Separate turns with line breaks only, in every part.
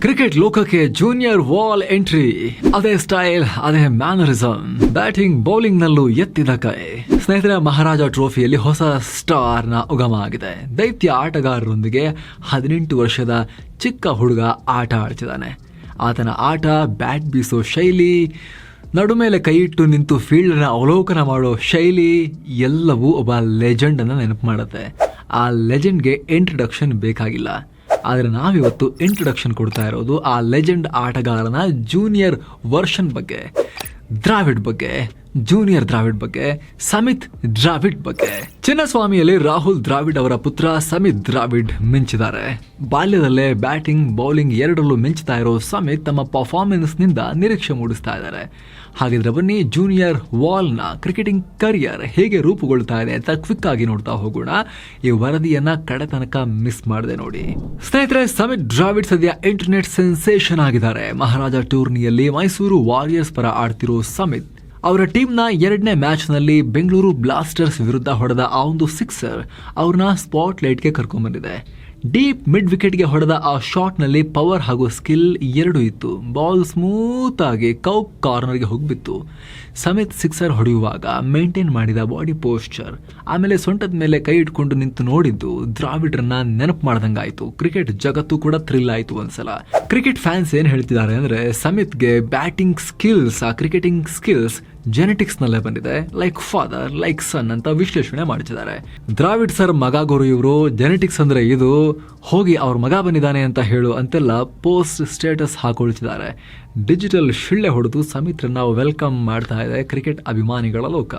Cricket ಲೋಕಕ್ಕೆ junior wall entry ಅದೇ style ಅದೇ ಮ್ಯಾನರಿಸಮ್ ಬ್ಯಾಟಿಂಗ್ ಬೌಲಿಂಗ್ ನಲ್ಲೂ ಎತ್ತಿದ ಕೈ. ಸ್ನೇಹಿತರ, ಮಹಾರಾಜ ಟ್ರೋಫಿಯಲ್ಲಿ ಹೊಸ ಸ್ಟಾರ್ನ ಉಗಮ ಆಗಿದೆ. ದೈತ್ಯ ಆಟಗಾರರೊಂದಿಗೆ ಹದಿನೆಂಟು ವರ್ಷದ ಚಿಕ್ಕ ಹುಡುಗ ಆಟ ಆಡ್ತಿದ್ದಾನೆ. ಆತನ ಆಟ ಬ್ಯಾಟ್ ಬೀಸೋ ಶೈಲಿ ನಡುಮೇಲೆ ಕೈ ಇಟ್ಟು ನಿಂತು ಫೀಲ್ಡ್ನ ಅವಲೋಕನ ಮಾಡೋ ಶೈಲಿ, ಎಲ್ಲವೂ ಒಬ್ಬ ಲೆಜೆಂಡನ್ನು ನೆನಪು ಮಾಡುತ್ತೆ. ಆ ಲೆಜೆಂಡ್ಗೆ ಇಂಟ್ರಡಕ್ಷನ್ ಬೇಕಾಗಿಲ್ಲ. ಆದರೆ ನಾವಿವತ್ತು ಇಂಟ್ರೊಡಕ್ಷನ್ ಕೊಡ್ತಾ ಇರೋದು ಆ ಲೆಜೆಂಡ್ ಆಟಗಾರನ ಜೂನಿಯರ್ ವರ್ಷನ್ ಬಗ್ಗೆ, ದ್ರಾವಿಡ್ ಬಗ್ಗೆ ಜೂನಿಯರ್ ದ್ರಾವಿಡ್ ಬಗ್ಗೆ, ಸಮಿತ್ ದ್ರಾವಿಡ್ ಬಗ್ಗೆ. ಚಿನ್ನಸ್ವಾಮಿಯಲ್ಲಿ ರಾಹುಲ್ ದ್ರಾವಿಡ್ ಅವರ ಪುತ್ರ ಸಮಿತ್ ದ್ರಾವಿಡ್ ಮಿಂಚಿದ್ದಾರೆ. ಬಾಲ್ಯದಲ್ಲೇ ಬ್ಯಾಟಿಂಗ್ ಬೌಲಿಂಗ್ ಎರಡರಲ್ಲೂ ಮಿಂಚ್ತಾ ಇರೋ ಸಮಿತ್ ತಮ್ಮ ಪರ್ಫಾರ್ಮೆನ್ಸ್ನಿಂದ ನಿರೀಕ್ಷೆ ಮೂಡಿಸ್ತಾ ಇದ್ದಾರೆ. ಹಾಗಿದ್ರೆ ಬನ್ನಿ ಜೂನಿಯರ್ ವಾಲ್ನ ಕ್ರಿಕೆಟಿಂಗ್ ಕರಿಯರ್ ಹೇಗೆ ರೂಪುಗೊಳ್ತಾ ಇದೆ ಅಂತ ಕ್ವಿಕ್ ಆಗಿ ನೋಡ್ತಾ ಹೋಗೋಣ. ಈ ವರದಿಯನ್ನ ಕಡೆ ತನಕ ಮಿಸ್ ಮಾಡಿದೆ ನೋಡಿ. ಸ್ನೇಹಿತರೆ ಸಮಿತ್ ಡ್ರಾವಿಡ್ ಸದ್ಯ ಇಂಟರ್ನೆಟ್ ಸೆನ್ಸೇಷನ್ ಆಗಿದ್ದಾರೆ. ಮಹಾರಾಜ ಟೂರ್ನಿಯಲ್ಲಿ ಮೈಸೂರು ವಾರಿಯರ್ಸ್ ಪರ ಆಡ್ತಿರೋ ಸಮಿತ್ ಅವರ ಟೀಮ್ನ ಎರಡನೇ ಮ್ಯಾಚ್ನಲ್ಲಿ ಬೆಂಗಳೂರು ಬ್ಲಾಸ್ಟರ್ಸ್ ವಿರುದ್ಧ ಹೊಡೆದ ಆ ಒಂದು ಸಿಕ್ಸರ್ ಅವ್ರನ್ನ ಸ್ಪಾಟ್ ಲೈಟ್ಗೆ ಕರ್ಕೊಂಡ್ಬಂದಿದೆ. ಡೀಪ್ ಮಿಡ್ ವಿಕೆಟ್ಗೆ ಹೊಡೆದ ಆ ಶಾಟ್ನಲ್ಲಿ ಪವರ್ ಹಾಗೂ ಸ್ಕಿಲ್ ಎರಡೂ ಇತ್ತು. ಬಾಲ್ ಸ್ಮೂತ್ ಆಗಿ ಕೌಪ್ ಕಾರ್ನರ್ಗೆ ಹೋಗ್ಬಿತ್ತು. ಸಮಿತ್ ಸಿಕ್ಸರ್ ಹೊಡೆಯುವಾಗ ಮೇಂಟೈನ್ ಮಾಡಿದ ಬಾಡಿ ಪೋಸ್ಚರ್. ಆಮೇಲೆ ಸೊಂಟದ ಮೇಲೆ ಕೈ ಇಟ್ಕೊಂಡು ನಿಂತು ನೋಡಿದ್ದು ದ್ರಾವಿಡ್ರನ್ನ ನೆನಪು ಮಾಡ್ದಂಗಾಯ್ತು. ಕ್ರಿಕೆಟ್ ಜಗತ್ತು ಕೂಡ ಥ್ರಿಲ್ ಆಯಿತು ಒಂದ್ಸಲ. ಕ್ರಿಕೆಟ್ ಫ್ಯಾನ್ಸ್ ಏನು ಹೇಳ್ತಿದ್ದಾರೆ ಅಂದರೆ ಸಮಿತ್ಗೆ ಬ್ಯಾಟಿಂಗ್ ಸ್ಕಿಲ್ಸ್, ಆ ಕ್ರಿಕೆಟಿಂಗ್ ಸ್ಕಿಲ್ಸ್ ಜೆನೆಟಿಕ್ಸ್ ನಲ್ಲೇ ಬಂದಿದೆ. ಲೈಕ್ ಫಾದರ್ ಲೈಕ್ ಸನ್ ಅಂತ ವಿಶ್ಲೇಷಣೆ ಮಾಡಿಸಿದ್ದಾರೆ. ದ್ರಾವಿಡ್ ಸರ್ ಮಗ ಗುರು ಇವರು ಜೆನೆಟಿಕ್ಸ್ ಅಂದ್ರೆ ಇದು, ಹೋಗಿ ಅವ್ರ ಮಗ ಬಂದಿದ್ದಾನೆ ಅಂತ ಹೇಳು ಅಂತೆಲ್ಲ ಪೋಸ್ಟ್ ಸ್ಟೇಟಸ್ ಹಾಕೊಳ್ತಿದ್ದಾರೆ. ಡಿಜಿಟಲ್ ಶಿಳ್ಳೆ ಹೊಡೆದು ಸಮಿತ್ರನ್ನ ವೆಲ್ಕಮ್ ಮಾಡ್ತಾ ಇದೆ ಕ್ರಿಕೆಟ್ ಅಭಿಮಾನಿಗಳ ಲೋಕ.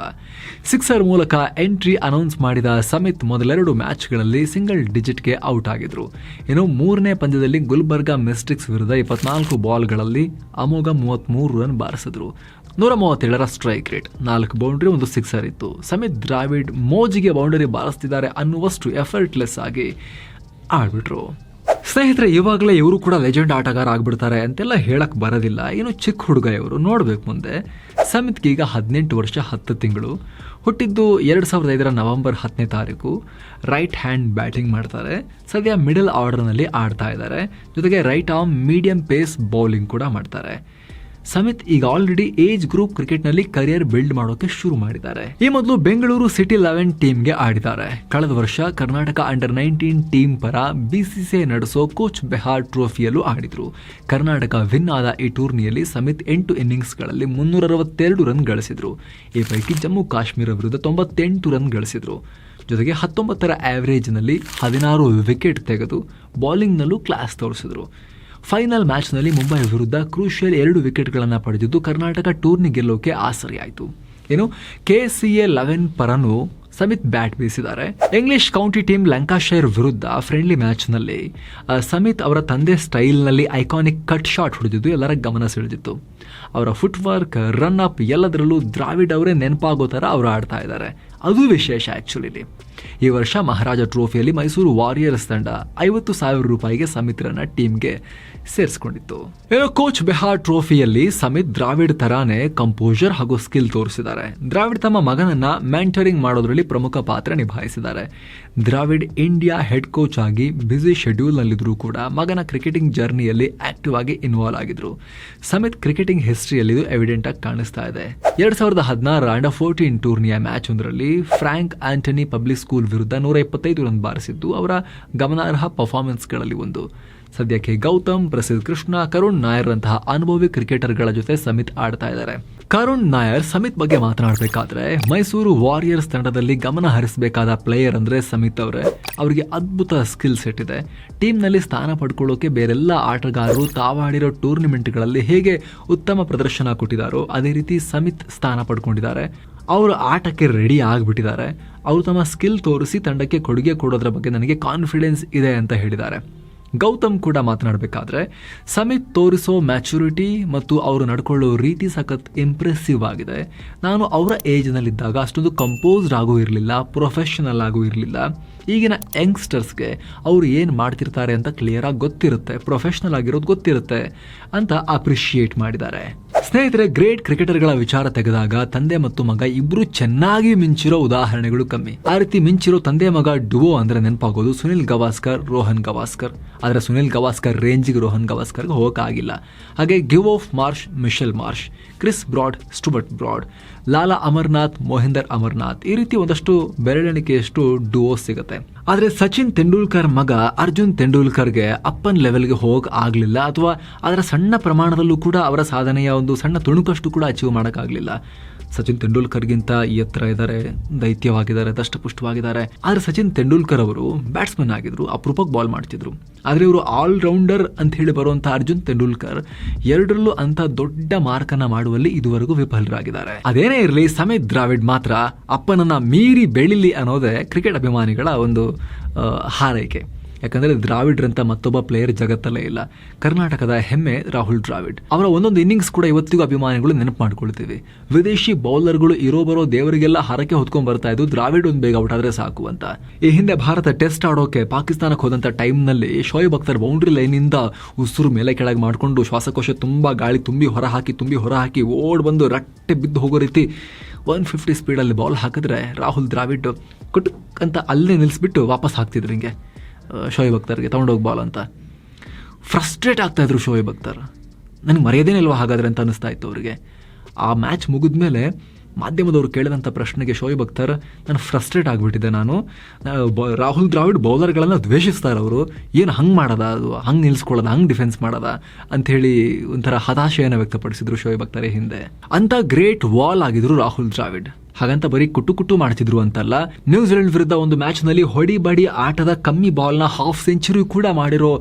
ಸಿಕ್ಸರ್ ಮೂಲಕ ಎಂಟ್ರಿ ಅನೌನ್ಸ್ ಮಾಡಿದ ಸಮಿತ್ ಮೊದಲೆರಡು ಮ್ಯಾಚ್ಗಳಲ್ಲಿ ಸಿಂಗಲ್ ಡಿಜಿಟ್ಗೆ ಔಟ್ ಆಗಿದ್ರು. ಇನ್ನು ಮೂರನೇ ಪಂದ್ಯದಲ್ಲಿ ಗುಲ್ಬರ್ಗಾ ಮಿಸ್ಟಿಕ್ಸ್ ವಿರುದ್ಧ ಇಪ್ಪತ್ನಾಲ್ಕು ಬಾಲ್ಗಳಲ್ಲಿ ಅಮೋಘ ಮೂವತ್ತ್ಮೂರು ರನ್ ಬಾರಿಸಿದ್ರು. ನೂರ ಮೂವತ್ತೇಳರ ಸ್ಟ್ರೈಕ್ ರೇಟ್ ನಾಲ್ಕು ಬೌಂಡ್ರಿ ಒಂದು ಸಿಕ್ಸರ್ ಇತ್ತು. ಸಮಿತ್ ದ್ರಾವಿಡ್ ಮೋಜಿಗೆ ಬೌಂಡರಿ ಬಾರಿಸ್ತಿದ್ದಾರೆ ಅನ್ನುವಷ್ಟು ಎಫರ್ಟ್ಲೆಸ್ ಆಗಿ ಆಡ್ಬಿಟ್ರು. ಸ್ನೇಹಿತರೆ, ಇವಾಗಲೇ ಇವರು ಕೂಡ ಲೆಜೆಂಡ್ ಆಟಗಾರ ಆಗ್ಬಿಡ್ತಾರೆ ಅಂತೆಲ್ಲ ಹೇಳಕ್ ಬರೋದಿಲ್ಲ. ಏನು ಚಿಕ್ಕ ಹುಡುಗ ಇವರು ನೋಡ್ಬೇಕು ಮುಂದೆ. ಸಮಿತ್ಗೆ ಈಗ ಹದಿನೆಂಟು ವರ್ಷ, ಹತ್ತು ತಿಂಗಳು. ಹುಟ್ಟಿದ್ದು ಎರಡು ಸಾವಿರದ ಐದರ ನವೆಂಬರ್ ಹತ್ತನೇ ತಾರೀಕು. ರೈಟ್ ಹ್ಯಾಂಡ್ ಬ್ಯಾಟಿಂಗ್ ಮಾಡ್ತಾರೆ. ಸದ್ಯ ಮಿಡಲ್ ಆರ್ಡರ್ನಲ್ಲಿ ಆಡ್ತಾ ಇದ್ದಾರೆ. ಜೊತೆಗೆ right arm medium pace bowling ಕೂಡ ಮಾಡ್ತಾರೆ. ಸಮಿತ್ ಈಗ ಆಲ್ರೆಡಿ ಏಜ್ ಗ್ರೂಪ್ ಕ್ರಿಕೆಟ್ನಲ್ಲಿ ಕರಿಯರ್ ಬಿಲ್ಡ್ ಮಾಡೋಕೆ ಶುರು ಮಾಡಿದ್ದಾರೆ. ಈ ಮೊದಲು ಬೆಂಗಳೂರು ಸಿಟಿ ಲೆವೆನ್ ಟೀಮ್ಗೆ ಆಡಿದ್ದಾರೆ. ಕಳೆದ ವರ್ಷ ಕರ್ನಾಟಕ ಅಂಡರ್ ನೈನ್ಟೀನ್ ಟೀಮ್ ಪರ ಬಿಸಿಸಿಐ ನಡೆಸೋ ಕೋಚ್ ಬೆಹಾರ್ ಟ್ರೋಫಿಯಲ್ಲೂ ಆಡಿದ್ರು. ಕರ್ನಾಟಕ ವಿನ್ ಆದ ಈ ಟೂರ್ನಿಯಲ್ಲಿ ಸಮಿತ್ ಎಂಟು ಇನ್ನಿಂಗ್ಸ್ಗಳಲ್ಲಿ ಮುನ್ನೂರ ಅರವತ್ತೆರಡು ರನ್ ಗಳಿಸಿದ್ರು. ಈ ಪೈಕಿ ಜಮ್ಮು ಕಾಶ್ಮೀರ ವಿರುದ್ಧ ತೊಂಬತ್ತೆಂಟು ರನ್ ಗಳಿಸಿದ್ರು. ಜೊತೆಗೆ ಹತ್ತೊಂಬತ್ತರ ಆವರೇಜ್ನಲ್ಲಿ ಹದಿನಾರು ವಿಕೆಟ್ ತೆಗೆದು ಬೌಲಿಂಗ್ನಲ್ಲೂ ಕ್ಲಾಸ್ ತೋರಿಸಿದ್ರು. ಫೈನಲ್ ಮ್ಯಾಚ್ನಲ್ಲಿ ಮುಂಬೈ ವಿರುದ್ಧ ಕ್ರೂಷಿಯಲ್ ಎರಡು ವಿಕೆಟ್ಗಳನ್ನು ಪಡೆದಿದ್ದು ಕರ್ನಾಟಕ ಟೂರ್ನಿ ಗೆಲ್ಲೋಕೆ ಆಸರೆಯಾಯಿತು. ಏನು ಕೆ ಸಿ ಎ ಲೆವೆನ್ ಪರನು ಸಮಿತ್ ಬ್ಯಾಟ್ ಬೀಸಿದ್ದಾರೆ. ಇಂಗ್ಲಿಷ್ ಕೌಂಟಿ ಟೀಮ್ ಲಂಕಾಶೈರ್ ವಿರುದ್ಧ ಫ್ರೆಂಡ್ಲಿ ಮ್ಯಾಚ್ನಲ್ಲಿ ನಲ್ಲಿ ಸಮಿತ್ ಅವರ ತಂದೆ ಸ್ಟೈಲ್ನಲ್ಲಿ ಐಕಾನಿಕ್ ಕಟ್ ಶಾಟ್ ಹೊಡೆದಿದ್ದು ಎಲ್ಲರ ಗಮನ ಸೆಳೆದಿತ್ತು. ಅವರ ಫುಟ್ ವರ್ಕ್ ರನ್ ಅಪ್ ಎಲ್ಲದರಲ್ಲೂ ದ್ರಾವಿಡ್ ಅವರೇ ನೆನಪಾಗೋ ಥರ ಅವರು ಆಡ್ತಾ ಇದ್ದಾರೆ. ಅದು ವಿಶೇಷ ಆ್ಯಕ್ಚುಲಿ ಈ ವರ್ಷ ಮಹಾರಾಜ ಟ್ರೋಫಿಯಲ್ಲಿ ಮೈಸೂರು ವಾರಿಯರ್ಸ್ ತಂಡ ಐವತ್ತು ಸಾವಿರ ರೂಪಾಯಿಗೆ ಸಮಿತ್ರನ ಟೀಮ್ಗೆ ಸೇರಿಸಿಕೊಂಡಿತ್ತು. ಏನೋ ಕೋಚ್ ಬೆಹಾರ್ ಟ್ರೋಫಿಯಲ್ಲಿ ಸಮಿತ್ ದ್ರಾವಿಡ್ ತರಾನೇ ಕಂಪೋಸರ್ ಹಾಗೂ ಸ್ಕಿಲ್ ತೋರಿಸಿದ್ದಾರೆ. ದ್ರಾವಿಡ್ ತಮ್ಮ ಮಗನನ್ನ ಮ್ಯಾಂಟರಿಂಗ್ ಮಾಡೋದ್ರಲ್ಲಿ ಪ್ರಮುಖ ಪಾತ್ರ ನಿಭಾಯಿಸಿದ್ದಾರೆ. ದ್ರಾವಿಡ್ ಇಂಡಿಯಾ ಹೆಡ್ ಕೋಚ್ ಆಗಿ ಬ್ಯುಸಿ ಶೆಡ್ಯೂಲ್ನಲ್ಲಿದ್ದರೂ ಕೂಡ ಮಗನ ಕ್ರಿಕೆಟಿಂಗ್ ಜರ್ನಿಯಲ್ಲಿ ಆಕ್ಟಿವ್ ಆಗಿ ಇನ್ವಾಲ್ವ್ ಆಗಿದ್ರು. ಸಮಿತ್ ಕ್ರಿಕೆಟಿಂಗ್ ಹಿಸ್ಟ್ರಿಯಲ್ಲಿ ಇದು ಎವಿಡೆಂಟ್ ಆಗಿ ಕಾಣಿಸ್ತಾ ಇದೆ. ಎರಡ್ ಸಾವಿರದ ಹದಿನಾರರ ಅಂಡರ್ ಫೋರ್ಟೀನ್ ಟೂರ್ನಿಯ ಮ್ಯಾಚ್ ಒಂದರಲ್ಲಿ ಫ್ರಾಂಕ್ ಆಂಟನಿ ಪಬ್ಲಿಕ್ ಸ್ಕೂಲ್ ವಿರುದ್ಧ ನೂರ ಇಪ್ಪತ್ತೈದು ರನ್ ಬಾರಿಸಿದ್ದು ಅವರ ಗಮನಾರ್ಹ ಪರ್ಫಾರ್ಮೆನ್ಸ್ಗಳಲ್ಲಿ ಒಂದು. ಸದ್ಯಕ್ಕೆ ಗೌತಮ್, ಪ್ರಸಿದ್ಧ ಕೃಷ್ಣ, ಕರುಣ್ ನಾಯರ್ ಅನುಭವಿ ಕ್ರಿಕೆಟರ್ಗಳ ಜೊತೆ ಸಮಿತ್ ಆಡ್ತಾ ಇದ್ದಾರೆ. ಕರುಣ್ ನಾಯರ್ ಸಮಿತ್ ಬಗ್ಗೆ ಮಾತನಾಡಬೇಕಾದ್ರೆ ಮೈಸೂರು ವಾರಿಯರ್ಸ್ ತಂಡದಲ್ಲಿ ಗಮನ ಹರಿಸಬೇಕಾದ ಪ್ಲೇಯರ್ ಅಂದರೆ ಸಮಿತ್ ಅವರೇ. ಅವರಿಗೆ ಅದ್ಭುತ ಸ್ಕಿಲ್ ಸೆಟ್ ಇದೆ. ಟೀಮ್ನಲ್ಲಿ ಸ್ಥಾನ ಪಡ್ಕೊಳ್ಳೋಕೆ ಬೇರೆಲ್ಲ ಆಟಗಾರರು ತಾವಾಡಿರೋ ಟೂರ್ನಿಮೆಂಟ್ಗಳಲ್ಲಿ ಹೇಗೆ ಉತ್ತಮ ಪ್ರದರ್ಶನ ಕೊಟ್ಟಿದ್ದಾರೋ ಅದೇ ರೀತಿ ಸಮಿತ್ ಸ್ಥಾನ ಪಡ್ಕೊಂಡಿದ್ದಾರೆ. ಅವರು ಆಟಕ್ಕೆ ರೆಡಿ ಆಗಿಬಿಟ್ಟಿದ್ದಾರೆ. ಅವರು ತಮ್ಮ ಸ್ಕಿಲ್ ತೋರಿಸಿ ತಂಡಕ್ಕೆ ಕೊಡುಗೆ ಕೊಡೋದ್ರ ಬಗ್ಗೆ ನನಗೆ ಕಾನ್ಫಿಡೆನ್ಸ್ ಇದೆ ಅಂತ ಹೇಳಿದ್ದಾರೆ. ಗೌತಮ್ ಕೂಡ ಮಾತನಾಡಬೇಕಾದ್ರೆ ಸಮಿತ್ ತೋರಿಸೋ ಮ್ಯಾಚುರಿಟಿ ಮತ್ತು ಅವರು ನಡ್ಕೊಳ್ಳೋ ರೀತಿ ಸಖತ್ ಇಂಪ್ರೆಸಿವ್ ಆಗಿದೆ. ನಾನು ಅವರ ಏಜ್ನಲ್ಲಿದ್ದಾಗ ಅಷ್ಟೊಂದು ಕಂಪೋಸ್ಡ್ ಆಗೂ ಇರಲಿಲ್ಲ ಪ್ರೊಫೆಷನಲ್ ಆಗೂ ಇರಲಿಲ್ಲ. ಈಗಿನ ಯಂಗ್ಸ್ಟರ್ಸ್ಗೆ ಅವರು ಏನು ಮಾಡ್ತಿರ್ತಾರೆ ಅಂತ ಕ್ಲಿಯರಾಗಿ ಗೊತ್ತಿರುತ್ತೆ ಪ್ರೊಫೆಷ್ನಲ್ ಆಗಿರೋದು ಗೊತ್ತಿರುತ್ತೆ ಅಂತ ಅಪ್ರಿಷಿಯೇಟ್ ಮಾಡಿದ್ದಾರೆ. ಸ್ನೇಹಿತರೆ, ಗ್ರೇಟ್ ಕ್ರಿಕೆಟರ್ಗಳ ವಿಚಾರ ತೆಗೆದಾಗ ತಂದೆ ಮತ್ತು ಮಗ ಇಬ್ರು ಚೆನ್ನಾಗಿ ಮಿಂಚಿರೋ ಉದಾಹರಣೆಗಳು ಕಮ್ಮಿ. ಆ ರೀತಿ ಮಿಂಚಿರೋ ತಂದೆ ಮಗ ಡುವೋ ಅಂದ್ರೆ ನೆನಪಾಗೋದು ಸುನಿಲ್ ಗವಾಸ್ಕರ್, ರೋಹನ್ ಗವಾಸ್ಕರ್. ಆದ್ರೆ ಸುನಿಲ್ ಗವಾಸ್ಕರ್ ರೇಂಜಿಗೆ ರೋಹನ್ ಗವಾಸ್ಕರ್ಗೆ ಹೋಗಕ್ಕಾಗಿಲ್ಲ. ಹಾಗೆ Geoff Marsh, Mitchell Marsh, Chris Broad Stuart Broad, Lala Amarnath, Mohinder Amarnath. ಈ ರೀತಿ ಒಂದಷ್ಟು ಬೆರಳೆಣಿಕೆಯಷ್ಟು ಡುವೋ ಸಿಗುತ್ತೆ. ಆದ್ರೆ ಸಚಿನ್ ತೆಂಡೂಲ್ಕರ್ ಮಗ ಅರ್ಜುನ್ ತೆಂಡೂಲ್ಕರ್ಗೆ ಅಪ್ಪನ್ ಲೆವೆಲ್ಗೆ ಹೋಗ ಆಗಲಿಲ್ಲ ಅಥವಾ ಅದರ ಸಣ್ಣ ಪ್ರಮಾಣದಲ್ಲೂ ಕೂಡ ಅವರ ಸಾಧನೆಯ ಒಂದು ಸಣ್ಣ ತುಣುಕಷ್ಟು ಕೂಡ ಅಚೀವ್ ಮಾಡೋಕ್ಕಾಗಲಿಲ್ಲ. ಸಚಿನ್ ತೆಂಡೂಲ್ಕರ್ಗಿಂತ ಎತ್ತರ ಇದ್ದಾರೆ ದೈತ್ಯವಾಗಿದ್ದಾರೆ, ದಷ್ಟಪುಷ್ಟವಾಗಿದ್ದಾರೆ. ಆದರೆ ಸಚಿನ್ ತೆಂಡೂಲ್ಕರ್ ಅವರು ಬ್ಯಾಟ್ಸ್ಮನ್ ಆಗಿದ್ರು, ಅಪರೂಪಕ್ಕೆ ಬಾಲ್ ಮಾಡ್ತಿದ್ರು. ಆದರೆ ಇವರು ಆಲ್ ರೌಂಡರ್ ಅಂತ ಹೇಳಿ ಬರುವಂಥ ಅರ್ಜುನ್ ತೆಂಡೂಲ್ಕರ್ ಎರಡರಲ್ಲೂ ಅಂತ ದೊಡ್ಡ ಮಾರ್ಕನ್ನ ಮಾಡುವಲ್ಲಿ ಇದುವರೆಗೂ ವಿಫಲರಾಗಿದ್ದಾರೆ. ಅದೇನೇ ಇರಲಿ ಸಮೇತ್ ದ್ರಾವಿಡ್ ಮಾತ್ರ ಅಪ್ಪನನ್ನ ಮೀರಿ ಬೆಳಿಲಿ ಅನ್ನೋದೇ ಕ್ರಿಕೆಟ್ ಅಭಿಮಾನಿಗಳ ಒಂದು ಹಾರೈಕೆ. ಯಾಕಂದ್ರೆ ದ್ರಾವಿಡ್ರಂತ ಮತ್ತೊಬ್ಬ ಪ್ಲೇಯರ್ ಜಗತ್ತಲ್ಲೇ ಇಲ್ಲ. ಕರ್ನಾಟಕದ ಹೆಮ್ಮೆ ರಾಹುಲ್ ದ್ರಾವಿಡ್. ಅವರ ಒಂದೊಂದು ಇನ್ನಿಂಗ್ಸ್ ಕೂಡ ಇವತ್ತಿಗೂ ಅಭಿಮಾನಿಗಳು ನೆನಪು ಮಾಡ್ಕೊಳ್ತೀವಿ. ವಿದೇಶಿ ಬೌಲರ್ಗಳು ಇರೋ ಬರೋ ದೇವರಿಗೆಲ್ಲ ಹರಕೆ ಹೊತ್ಕೊಂಡ್ ಬರ್ತಾ ಇದ್ದು ದ್ರಾವಿಡ್ ಒಂದು ಬೇಗ ಔಟ್ ಆದ್ರೆ ಸಾಕು ಅಂತ. ಈ ಹಿಂದೆ ಭಾರತ ಟೆಸ್ಟ್ ಆಡೋಕೆ ಪಾಕಿಸ್ತಾನಕ್ಕೆ ಹೋದಂತ ಟೈಮ್ನಲ್ಲಿ ಶೋಯಬ್ ಅಖ್ತರ್ ಬೌಂಡ್ರಿ ಲೈನಿಂದ ಉಸಿರು ಮೇಲೆ ಕೆಳಗೆ ಮಾಡಿಕೊಂಡು ಶ್ವಾಸಕೋಶ ತುಂಬಾ ಗಾಳಿ ತುಂಬಿ ಹೊರ ಹಾಕಿ, ತುಂಬಿ ಹೊರ ಹಾಕಿ ಓಡ್ ಬಂದು ರಟ್ಟೆ ಬಿದ್ದು ಹೋಗೋ ರೀತಿ ಒನ್ ಫಿಫ್ಟಿ ಸ್ಪೀಡಲ್ಲಿ ಬಾಲ್ ಹಾಕಿದ್ರೆ ರಾಹುಲ್ ದ್ರಾವಿಡ್ ಕುಟುಕ್ ಅಂತ ಅಲ್ಲೇ ನಿಲ್ಲಿಸ್ಬಿಟ್ಟು ವಾಪಸ್ ಹಾಕ್ತಿದ್ರು ಹಿಂಗೆ. ಶೋಯಬ್ ಭಕ್ತರಿಗೆ ತೊಗೊಂಡೋಗಿ ಬಾಲ್ ಅಂತ. ಫ್ರಸ್ಟ್ರೇಟ್ ಆಗ್ತಾ ಇದ್ರು ಶೋಯಬ್ ಅಖ್ತರ್ ನನಗೆ ಮರ್ಯಾದೇನಿಲ್ವಾ ಹಾಗಾದರೆ ಅಂತ ಅನಿಸ್ತಾ ಇತ್ತು ಅವರಿಗೆ. ಆ ಮ್ಯಾಚ್ ಮುಗಿದ ಮೇಲೆ ಮಾಧ್ಯಮದವರು ಕೇಳಿದಂಥ ಪ್ರಶ್ನೆಗೆ ಶೋಯಬ್ ಅಖ್ತರ್ ನಾನು ಫ್ರಸ್ಟ್ರೇಟ್ ಆಗಿಬಿಟ್ಟಿದ್ದೆ ನಾನು. ರಾಹುಲ್ ದ್ರಾವಿಡ್ ಬೌಲರ್ಗಳನ್ನು ದ್ವೇಷಿಸ್ತಾರೆ ಅವರು. ಏನು ಹಂಗೆ ಮಾಡೋದ? ಅದು ಹಂಗೆ ನಿಲ್ಸ್ಕೊಳ್ಳೋದ? ಹಂಗೆ ಡಿಫೆನ್ಸ್ ಮಾಡೋದ? ಅಂಥೇಳಿ ಒಂಥರ ಹತಾಶೆಯನ್ನು ವ್ಯಕ್ತಪಡಿಸಿದ್ರು ಶೋಯಬ್ ಅಖ್ತರ್ ಹಿಂದೆ. ಅಂಥ ಗ್ರೇಟ್ ವಾಲ್ ಆಗಿದ್ರು ರಾಹುಲ್ ದ್ರಾವಿಡ್. ಹಾಗಂತ ಬರೀ ಕುಟು ಕುಟು ಮಾಡ್ತಿದ್ರು ಅಂತಲ್ಲ. ನ್ಯೂಜಿಲೆಂಡ್ ವಿರುದ್ಧ ಒಂದು ಮ್ಯಾಚ್ನಲ್ಲಿ ಹೊಡಿ ಬಡಿ ಆಟದ ಕಮ್ಮಿ ಬಾಲ್ನ ಹಾಫ್ ಸೆಂಚುರಿ ಕೂಡ ಮಾಡಿರೋ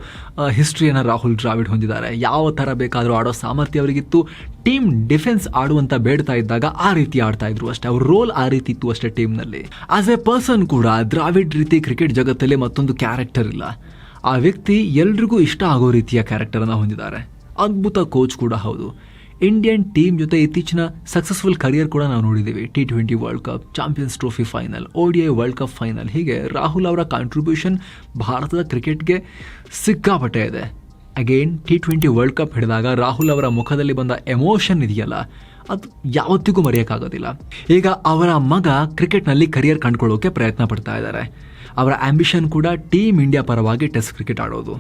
ಹಿಸ್ಟ್ರಿಯನ್ನ ರಾಹುಲ್ ದ್ರಾವಿಡ್ ಹೊಂದಿದ್ದಾರೆ. ಯಾವ ತರ ಬೇಕಾದರೂ ಆಡೋ ಸಾಮರ್ಥ್ಯ ಅವರಿಗಿತ್ತು. ಟೀಮ್ ಡಿಫೆನ್ಸ್ ಆಡುವಂತ ಬೇಡ್ತಾ ಇದ್ದಾಗ ಆ ರೀತಿ ಆಡ್ತಾ ಇದ್ರು ಅಷ್ಟೇ. ಅವ್ರ ರೋಲ್ ಆ ರೀತಿ ಇತ್ತು ಅಷ್ಟೇ ಟೀಮ್ನಲ್ಲಿ ಆಸ್ ಎ ಪರ್ಸನ್ ಕೂಡ ದ್ರಾವಿಡ್ ರೀತಿ ಕ್ರಿಕೆಟ್ ಜಗತ್ತಲ್ಲಿ ಮತ್ತೊಂದು ಕ್ಯಾರೆಕ್ಟರ್ ಇಲ್ಲ. ಆ ವ್ಯಕ್ತಿ ಎಲ್ರಿಗೂ ಇಷ್ಟ ಆಗೋ ರೀತಿಯ ಕ್ಯಾರೆಕ್ಟರನ್ನು ಹೊಂದಿದ್ದಾರೆ. ಅದ್ಭುತ ಕೋಚ್ ಕೂಡ ಹೌದು. ಇಂಡಿಯನ್ ಟೀಮ್ ಜೊತೆ ಇತ್ತೀಚಿನ ಸಕ್ಸಸ್ಫುಲ್ ಕರಿಯರ್ ಕೂಡ ನಾವು ನೋಡಿದ್ದೀವಿ. T twenty World Cup Champions Trophy final ODI World Cup final ಹೀಗೆ ರಾಹುಲ್ ಅವರ ಕಾಂಟ್ರಿಬ್ಯೂಷನ್ ಭಾರತದ ಕ್ರಿಕೆಟ್ಗೆ ಸಿಕ್ಕಾಪಟ್ಟೆ ಇದೆ. Again T twenty World Cup ಹಿಡಿದಾಗ ರಾಹುಲ್ ಅವರ ಮುಖದಲ್ಲಿ ಬಂದ ಎಮೋಷನ್ ಇದೆಯಲ್ಲ? ಅದು ಯಾವತ್ತಿಗೂ ಮರೆಯೋಕ್ಕಾಗೋದಿಲ್ಲ. ಈಗ ಅವರ ಮಗ ಕ್ರಿಕೆಟ್ನಲ್ಲಿ ಕರಿಯರ್ ಕಂಡುಕೊಳ್ಳೋಕೆ ಪ್ರಯತ್ನ ಪಡ್ತಾ ಇದ್ದಾರೆ. ಅವರ ಆಂಬಿಷನ್ ಕೂಡ ಟೀಮ್ ಇಂಡಿಯಾ ಪರವಾಗಿ ಟೆಸ್ಟ್ ಕ್ರಿಕೆಟ್ ಆಡೋದು.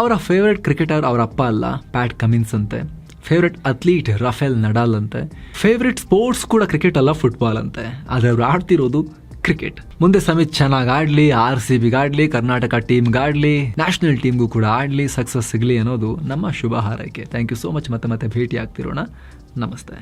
ಅವರ ಫೇವ್ರೆಟ್ ಕ್ರಿಕೆಟರ್ ಅವರ ಅಪ್ಪ ಅಲ್ಲ ಪ್ಯಾಟ್ ಕಮಿನ್ಸ್ ಅಂತೆ. ಫೇವ್ರೆಟ್ ಅಥ್ಲೀಟ್ ರಫೇಲ್ ನಡಾಲ್ ಅಂತೆ. ಫೇವ್ರೆಟ್ ಸ್ಪೋರ್ಟ್ಸ್ ಕೂಡ ಕ್ರಿಕೆಟ್ ಅಲ್ಲ ಫುಟ್ಬಾಲ್ ಅಂತೆ. ಆದರೆ ಅವ್ರು ಆಡ್ತಿರೋದು ಕ್ರಿಕೆಟ್ ಮುಂದೆ ಸಮಿತ್ ಚೆನ್ನಾಗಿ ಆಡ್ಲಿ ಆರ್ ಸಿ ಬಿಗಾಡಲಿ ಕರ್ನಾಟಕ ಟೀಮ್ಗಾಡಲಿ ನ್ಯಾಷನಲ್ ಟೀಮ್ಗೂ ಕೂಡ ಆಡ್ಲಿ ಸಕ್ಸಸ್ ಸಿಗಲಿ ಅನ್ನೋದು ನಮ್ಮ ಶುಭ ಹಾರೈಕೆ. ಥ್ಯಾಂಕ್ ಯು ಸೋ ಮಚ್ ಮತ್ತೆ ಮತ್ತೆ ಭೇಟಿ ಆಗ್ತಿರೋಣ ನಮಸ್ತೆ.